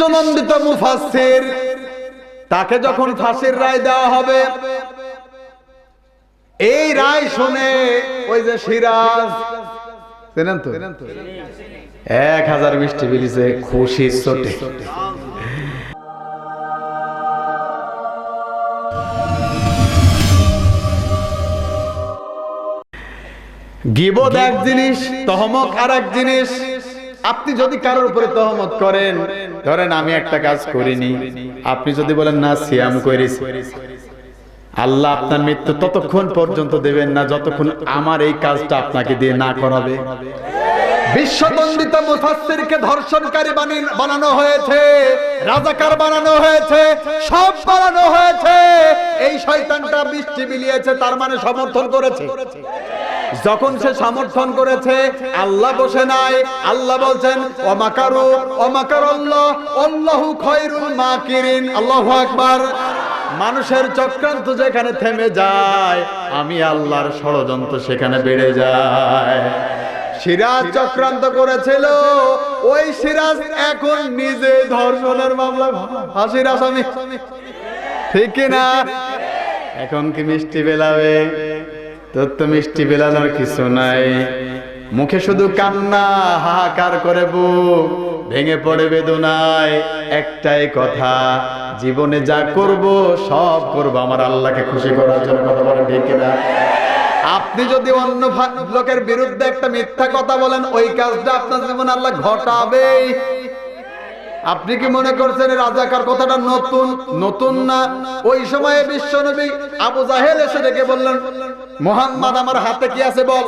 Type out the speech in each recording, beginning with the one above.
বিশ্বনন্দিত মুফাসসির, তাকে যখন ফাঁসির রায় দেওয়া হবে, এই রায় শুনে ওই যে সিরাজ এক হাজার বৃষ্টি বিলিছে, খুশি চোটে গিবদ এক জিনিস, তহমক আর এক জিনিস। আপনি যদি কারোর উপরে তহমত করেন ধরেন আমি একটা কাজ করিনি। আপনি যদি বলেন, না, সিয়াম করেছি আল্লাহ আপনার মৃত্যু ততক্ষণ পর্যন্ত দেবেন না, যতক্ষণ আমার এই কাজটা আপনাকে দিয়ে না করাবে। বিশ্বদণ্ডিত বানানো হয়েছে, রাজাকার বানানো হয়েছে, সব শয়তানটা বৃষ্টি বিলিয়েছে, তার মানে সমর্থন করেছে। যখন সে সমর্থন করেছে, আল্লাহ বসে নাই। আল্লাহ বলছেন অমাকারু অমাকার আল্লাহু খয়রুল মাকিরিন। আল্লাহু আকবার। মানুষের চক্রান্ত যেখানে থেমে যায়, আমি আল্লাহর ষড়যন্ত্র সেখানে বেড়ে যায়। সিরাজ চক্রান্ত করেছিল। ওই সিরাজ এখন নিজে ধর্ষণের মামলা হাসির আসামি। ঠিক না এখন কি মিষ্টি বেলাবে? তোর তো মিষ্টি বেলানোর কিছু নাই। মুখে শুধু কান্না, হাহাকার করে বুক, ভেঙে পড়ে বেদনায়। একটাই কথা, জীবনে যা করব, সব করব আমার আল্লাহকে খুশি করার জন্য। কথা বলে ঠিক না আপনি যদি অন্য লোকের বিরুদ্ধে একটা মিথ্যা কথা বলেন, ওই কাজটা আপনার জীবনে আল্লাহ ঘটাবেই। আপনি কি মনে করছেন রাজাকার কথাটা নতুন? নতুন না? ওই সময়ে বিশ্বনবী আবু জাহেল এসে ডেকে বললেন, মোহাম্মদ আমার হাতে কি আছে বল?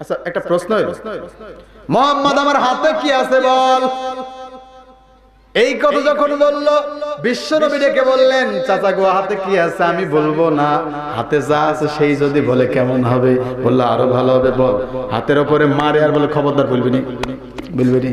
আচ্ছা একটা প্রশ্ন মোহাম্মদ আমার হাতে কি আছে বল? এই কথা যখন বলল বিশ্বনবী ডেকে বললেন, চাচা গো, হাতে কি আছে আমি বলব না। হাতে যা আছে সেই যদি বলে কেমন হবে? বলল আরও ভালো হবে, বল। হাতের ওপরে মারে আর বলে, খবরদার বলবি বলবি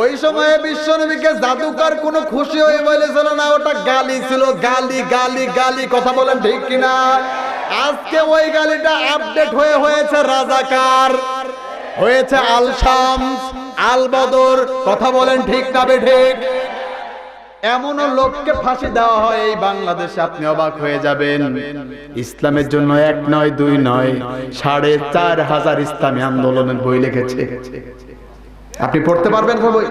ওই সময়ে বিশ্ব বিশ্বনবীকে জাদুকার কোনো খুশি হয়ে বলেছিল না, ওটা গালি ছিল, গালি গালি গালি, কথা বলেন ঠিক কিনা? আজকে ওই গালিটা আপডেট হয়ে হয়েছে রাজাকার, হয়েছে আল শামস আল বদর কথা বলেন ঠিক না ঠিক? এমনও লোককে ফাঁসি দেওয়া হয়, এই বাংলাদেশে আপনি অবাক হয়ে যাবেন। ইসলামের জন্য এক নয়, দুই নয়, সাড়ে চার হাজার ইসলামী আন্দোলনের বই লিখেছে। আপনি পড়তে পারবেন বই?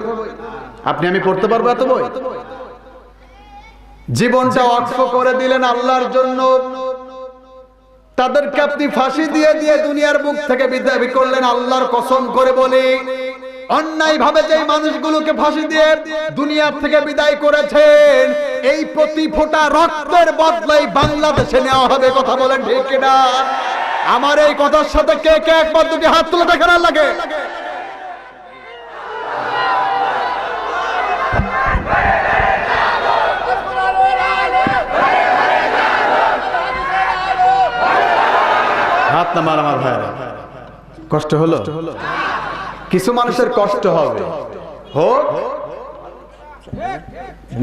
আপনি আমি পড়তে পারব এত বই? জীবনটা অক্ষ করে দিলেন আল্লাহর জন্য। তাদেরকে আপনি ফাঁসি দিয়ে দিয়ে দুনিয়ার মুখ থেকে বিদায় করলেন আল্লাহর কসম করে বলি। অন্যায় ভাবে যে মানুষগুলোকে ফাঁসি দিয়ে দুনিয়ার থেকে বিদায় করেছেন, এই প্রতি ফোটা রক্তের বদলাই বাংলাদেশে নেওয়া হবে, কথা বলেন ঠিক কিনা? আমার এই কথার সাথে কে কে একবার দুটি হাত তুলে দেখার লাগে নামার আমার ভাইরা কষ্ট হলো? কিছু মানুষের কষ্ট হবে। হোক।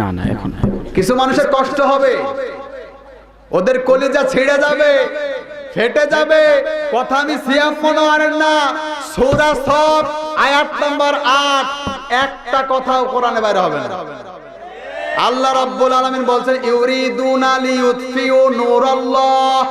না না এখন কিছু মানুষের কষ্ট হবে। ওদের কলিজা ছিঁড়ে যাবে ফেটে যাবে। কথা আমি সিয়াম মনে আনেন না। সূরা সব আয়াত নাম্বার আট। একটা কথাও কোরআনে বাইরে হবে না। আল্লাহ রাব্বুল আলামিন বলছেন ইউরিদুনা লিইউতফিউ নূরাল্লাহ।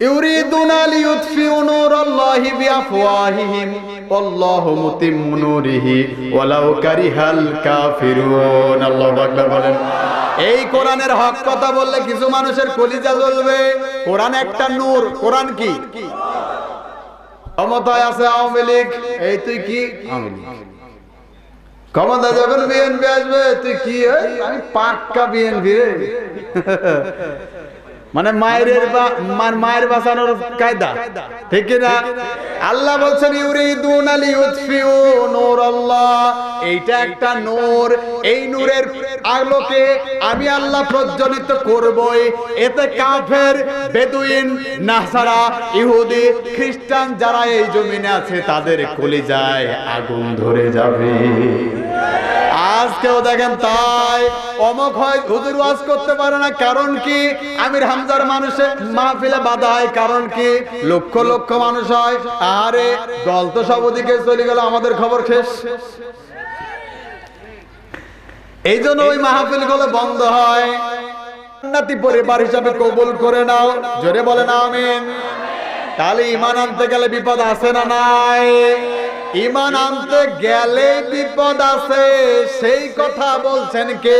يريدون ليطفئوا نور الله بأفواههم والله متم نوره ولو كره الكافرون الله أكبر বলেন এই কোরআনের হক কথা বললে কিছু মানুষের কলিজা জ্বলবে কোরআন একটা নূর কোরআন কি ক্ষমতায় আছে আওয়ামী লীগ এই তুই কি আওয়ামী লীগ ক্ষমতা যখন বিএনপি আসবে তুই কি এই? আমি পাক্কা বিএনপি রে মানে মায়ের বা- মা- মায়ের বাঁচানোর কায়দা। ঠিক না আল্লাহ বলছেন ইউরিদুন আলি ইউতফিউ নূর আল্লাহ এইটা একটা নূর। এই নূরের আলোকে আমি আল্লাহ প্রজ্বলিত করবই। এতে কাফের বেদুইন নাসারা ইহুদি খ্রিস্টান যারা এই জমিনে আছে তাদের কলিজায় আগুন ধরে যাবে। আজকেও দেখেন তাই। অমক হয় হুজুর ওয়াজ করতে পারে না, কারণ কি? আমির হামজার মানুষে মাহফিলে বাধা হয়, কারণ কি? লক্ষ লক্ষ মানুষ হয়। আরে দল তো সব ওদিকে চলে গেল, আমাদের খবর শেষ। এই জন্য ওই মাহফিলগুলো বন্ধ হয়। পরিবার হিসাবে কবুল করে নাও। জোরে বলে না আমিন। তাহলে ইমান আনতে গেলে বিপদ আছে না নাই? ইমান আনতে গেলে বিপদ আছে, সেই কথা বলছেন কে?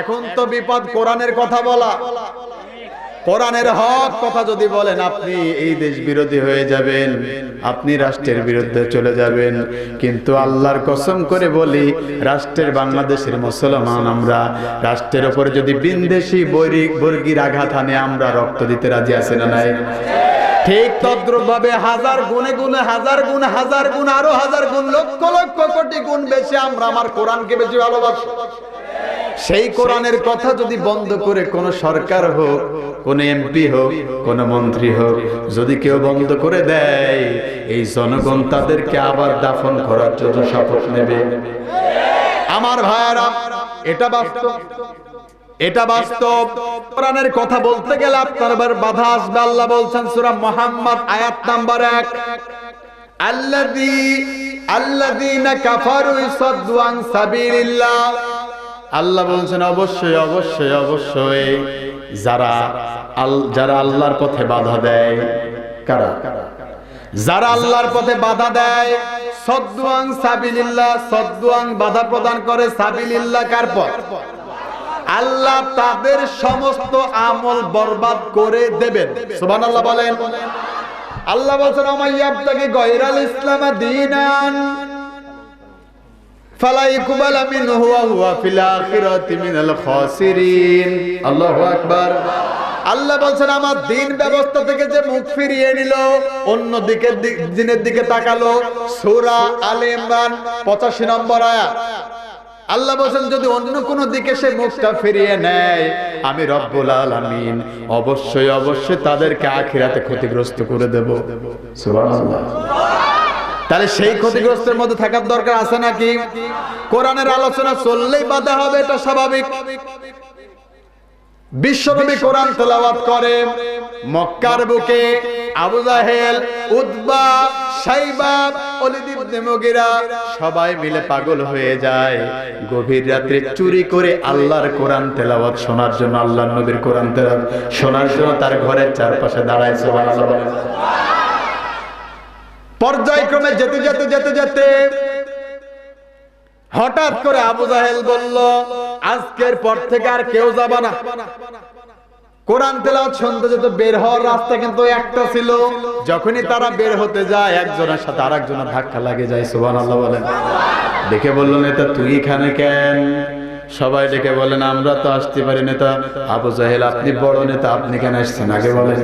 এখন তো বিপদ কোরআনের কথা বলা। কোরআনের হক কথা যদি বলেন, আপনি এই দেশ বিরোধী হয়ে যাবেন, আপনি রাষ্ট্রের বিরুদ্ধে চলে যাবেন। কিন্তু আল্লাহর কসম করে বলি, রাষ্ট্রের বাংলাদেশের মুসলমান আমরা, রাষ্ট্রের ওপরে যদি বিন্দেশি বৈরিক বর্গীর আঘাত আনে, আমরা রক্ত দিতে রাজি আছে না নাই? ঠিক তদ্রুপ ভাবে হাজার গুণে গুণে হাজার গুণ হাজার গুণ আরও হাজার গুণ, লক্ষ লক্ষ কোটি গুণ বেশি আমরা আমার কোরআনকে বেশি ভালোবাসি। সেই কোরআনের কথা যদি বন্ধ করে কোন সরকার হোক কোন এমপি হোক, কোন মন্ত্রী হোক, যদি কেউ বন্ধ করে দেয়, এই জনগণ তাদেরকে আবার দাফন করার জন্য শপথ নেবে। আমার ভাইয়ারা, এটা বাস্তব। এটা বাস্তব। কোরআনের কথা বলতে গেলে আপনার বাধা আসবে। আল্লাহ বলছেন সূরা মুহাম্মদ, আয়াত নাম্বার 1 আল্লাযী, আল্লাযীনা কাফারু ইসাদ্দু আন আল্লাহ বলছেন, অবশ্যই অবশ্যই অবশ্যই। যারা যারা আল্লাহর পথে বাধা দেয়, কারা? যারা আল্লাহর পথে বাধা দেয়, সদ্দুয়াং সাবিলিল্লাহ, সদ্দুয়াং বাধা প্রদান করে সাবিলিল্লাহ কার পথ? আল্লাহ তাদের সমস্ত আমল বরবাদ করে দেবেন। সুবহানাল্লাহ বলেন। আল্লাহ বলছেন আমাইয়াবতাকে গয়রাল ইসলাম দীনান। আল্লাহু আমার দিন ব্যবস্থা থেকে যে মুখ ফিরিয়ে অন্য দিক- দিনের দিকে তাকালো। 85 নম্বর আয়া আল্লাহ বলছেন, যদি অন্য কোন দিকে সে মুখটা ফিরিয়ে নেয়, আমি রব্বুল আলামিন অবশ্যই অবশ্যই তাদেরকে আখিরাতে ক্ষতিগ্রস্ত করে দেব। তাহলে সেই ক্ষতিগ্রস্তের মধ্যে থাকার দরকার আছে নাকি? কোরআনের আলোচনা চললেই বাধা হবে, এটা স্বাভাবিক। বিশ্বনবী কোরআন তেলাওয়াত করে, মক্কার বুকে আবু জাহেল, উতবা, সাইবা, ওলিদ ইবনে সবাই মিলে পাগল হয়ে যায়। গভীর রাত্রে চুরি করে আল্লাহর কোরআন তেলাওয়াত শোনার জন্য, আল্লাহর নবীর কোরআন তেলাওয়াত শোনার জন্য তার ঘরের চারপাশে দাঁড়ায়, সুবহানাল্লাহ। পর্যায়ক্রমে যেতে যেতে যেতে যেতে হঠাৎ করে আবু জাহেল বলল, আজকের পর থেকে আর কেউ যাবে না। কোরআন তেলাওয়াত শুনতে যেত বের হওয়ার রাস্তা কিন্তু একটা ছিল। যখনই তারা বের হতে যায়, একজনের সাথে আর আরেকজনের ধাক্কা লাগে যায়, সুবহানাল্লাহ বলেন। দেখে বলল, নেতা, তুই এখানে কেন? সবাই ডেকে বলেন আমরা তো আসতে পারি, নেতা। আবু জাহেল, আপনি বড় নেতা, আপনি কেন আসছেন? আগে বলেন।